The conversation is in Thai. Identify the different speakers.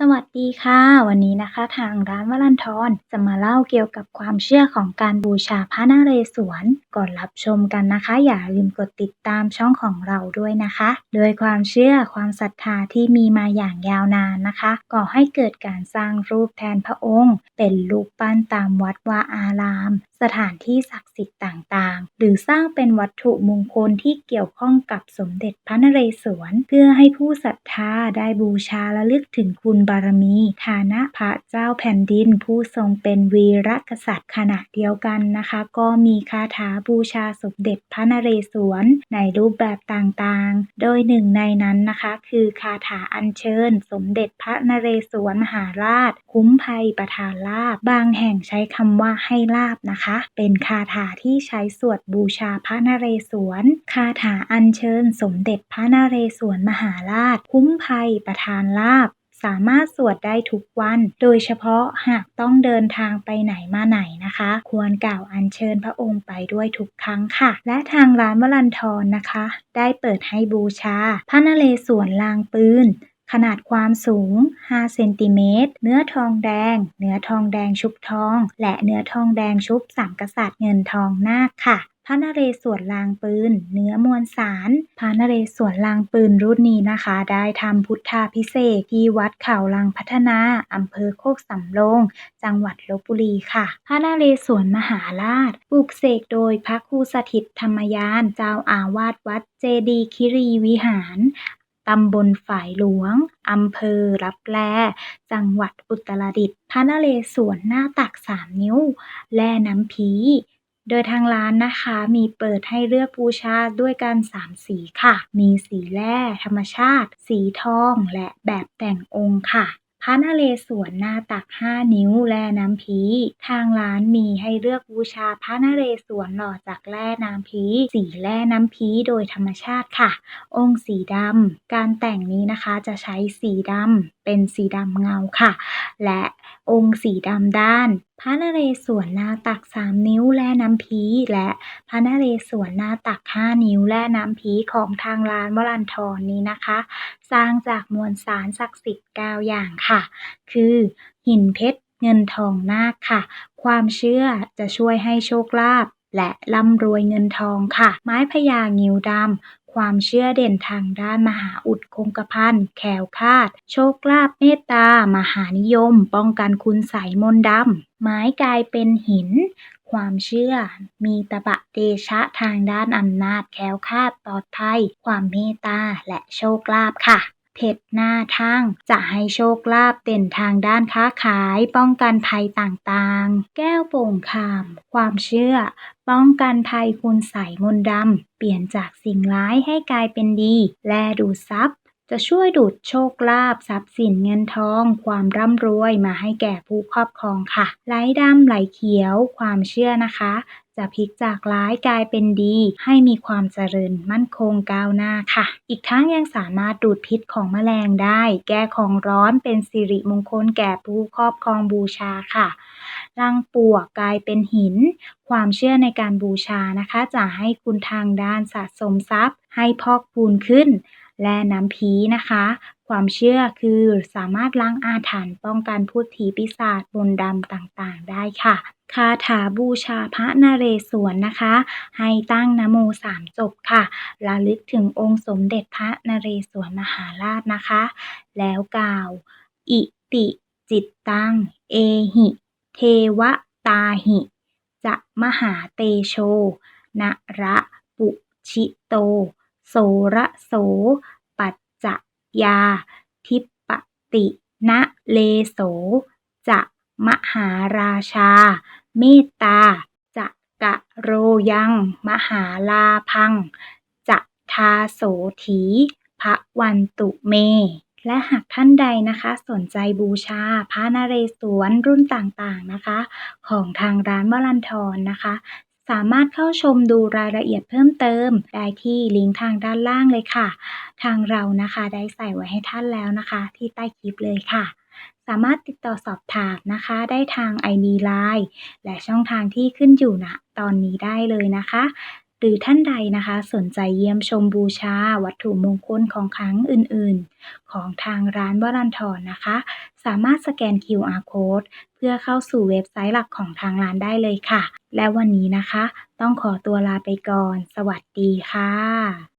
Speaker 1: สวัสดีค่ะ วันนี้นะคะ ทางร้านวลันทรจะมาเล่าเกี่ยวกับความเชื่อของการบูชาพระนเรศวรก่อนรับชมกันนะคะ อย่าลืมกดติดตามช่องของเราด้วยนะคะโดยความเชื่อความศรัทธาที่มีมาอย่างยาวนานนะคะก่อให้เกิดการสร้างรูปแทนพระองค์ เป็นรูปปั้นตามวัดวาอาราม สถานที่ศักดิ์สิทธิ์ต่างๆ หรือสร้างเป็นวัตถุมงคลที่เกี่ยวข้องกับสมเด็จพระนเรศวรเพื่อให้ผู้ศรัทธาได้บูชาและลึกถึงคุณบารมี ฐานะพระเจ้าแผ่นดินผู้ทรงเป็นวีรกษัตริย์ขณะเดียวกันนะคะ ก็มีคาถาบูชาสมเด็จพระนเรศวรในรูปแบบต่างๆ โดยหนึ่งในนั้นนะคะ คือคาถาอัญเชิญ สมเด็จพระนเรศวรมหาราช คุ้มภัยประทานลาบบางแห่งใช้คำว่าให้ลาบนะคะ เป็นคาถาที่ใช้สวดบูชาพระนเรศวรคาถาอัญเชิญ สมเด็จพระนเรศวรมหาราช คุ้มภัยประทานลาบ สามารถสวดได้ทุกวัน โดยเฉพาะหากต้องเดินทางไปไหนมาไหนนะคะ ควรกล่าวอัญเชิญพระองค์ไปด้วยทุกครั้งค่ะ และทางร้านวลันทรนะคะ ได้เปิดให้บูชา พระนเรศวรลางปืนขนาดความสูง 5 เซนติเมตร เนื้อทองแดง เนื้อทองแดงชุบทอง และเนื้อทองแดงชุบสามกษัตริย์เงินทองนาคค่ะ พระนเรศวรลางปืน เนื้อมวลสารพระนเรศวรลางปืนรุ่นนี้นะคะ ได้ทำพุทธาพิเศษที่วัดเขาลังพัฒนาอำเภอโคกสำโรงจังหวัดลบบุรีค่ะ พระนเรศวรมหาราชปลูกเสกโดยพระครูสถิตธรรมยาน เจ้าอาวาสวัดเจดีคิรีวิหารตำบลฝ่ายหลวง อำเภอรับแลจังหวัดอุตรดิตถ์พระนเรศวรหน้าตักสามนิ้ว แล่น้ำพี โดยทางร้านนะคะมีเปิดให้เลือกบูชาด้วยกัน 3 สีค่ะ มีสีแร่ธรรมชาติ สีทองและแบบแต่งองค์ค่ะพระนเรศวรหน้าตัก 5 นิ้วแร่น้ำพีทางร้านมีให้เลือกบูชาพระนเรศวรหล่อจากแร่น้ำพีสีแร่น้ำพีโดยธรรมชาติค่ะ องค์สีดำการแต่งนี้นะคะจะใช้สีดำเป็นสีดำเงาค่ะ และองค์สีดำด้าน พระนเรศวรหน้าตัก3นิ้วแร่น้ำพีและพระนเรศวรหน้าตัก5นิ้วแร่น้ำพีของทางร้านวรันทรนี้นะคะ สร้างจากมวลสารศักดิ์สิทธิ์9อย่างค่ะ คือหินเพชรเงินทองนาคค่ะ ความเชื่อจะช่วยให้โชคลาภและร่ำรวยเงินทองค่ะ ไม้พญางิวดำ ความเชื่อเด่นทางด้านมหาอุดคงกระพันแขวคาด โชคลาภเมตตา มหานิยม ป้องกันคุณใสมนดำ ไม้กลายเป็นหิน ความเชื่อ มีตบะเดชะทางด้านอำนาจแคล้วคลาดปลอดภัย ความเมตตาและโชคลาภค่ะเพชรหน้าทั้งจะให้โชคลาภเด่นทางด้านค้าขาย ป้องกันภัยต่างๆ แก้วโป่งคาม ความเชื่อ ป้องกันภัยคุณใสมนดำ เปลี่ยนจากสิ่งร้ายให้กลายเป็นดี และดูดทรัพย์จะช่วยดูดโชคลาภทรัพย์สินเงินทอง ความร่ำรวยมาให้แก่ผู้ครอบครองค่ะไหลดำไหลเขียว ความเชื่อนะคะ จะพลิกจากร้ายกลายเป็นดี ให้มีความเจริญมั่นคงก้าวหน้าค่ะ อีกทั้งยังสามารถดูดพิษของแมลงได้ แก้ของร้อนเป็นสิริมงคลแก่ผู้ครอบครองบูชาค่ะ รังปวกกลายเป็นหิน ความเชื่อในการบูชานะคะ จะให้คุณทางด้านสะสมทรัพย์ ให้พอกพูนขึ้น และน้ำผีนะคะ ความเชื่อคือสามารถล้างอาถรรพ์ป้องกันพูดผีปีศาจบนดำต่างๆ ได้ค่ะคาถาบูชาพระนเรศวรนะคะ ให้ตั้งนโมสามจบค่ะระลึกถึงองค์สมเด็จพระนเรศวรมหาราชนะคะ แล้วกล่าว อิติจิตตัง เอหิ เทวตาหิ จะมหาเตโชนระปุชิโต โสระโส ปัจจยา ทิปตินะเลโส จะมหาราชา เมตตา จะกะโรยัง มหาลาพัง จะทาโสถีพระวันตุเม และหากท่านใดนะคะ สนใจบูชาพระนเรศวรรุ่นต่างๆนะคะ ของทางร้านวลันทรนะคะ สามารถเข้าชมดูรายละเอียดเพิ่มเติม ได้ที่ลิงก์ทางด้านล่างเลยค่ะ ทางเรานะคะได้ใส่ไว้ให้ท่านแล้วนะคะ ที่ใต้คลิปเลยค่ะสามารถติดต่อสอบถามนะคะ ได้ทาง ID Line และช่องทางที่ขึ้นอยู่ณตอนนี้ได้เลยนะคะ หรือท่านใดนะคะสนใจเยี่ยมชมบูชา วัตถุมงคลของขลังอื่นๆ ของทางร้านวรันทรนะคะ สามารถสแกน QR Code เพื่อเข้าสู่เว็บไซต์หลักของทางร้านได้เลยค่ะ และวันนี้นะคะ ต้องขอตัวลาไปก่อน สวัสดีค่ะ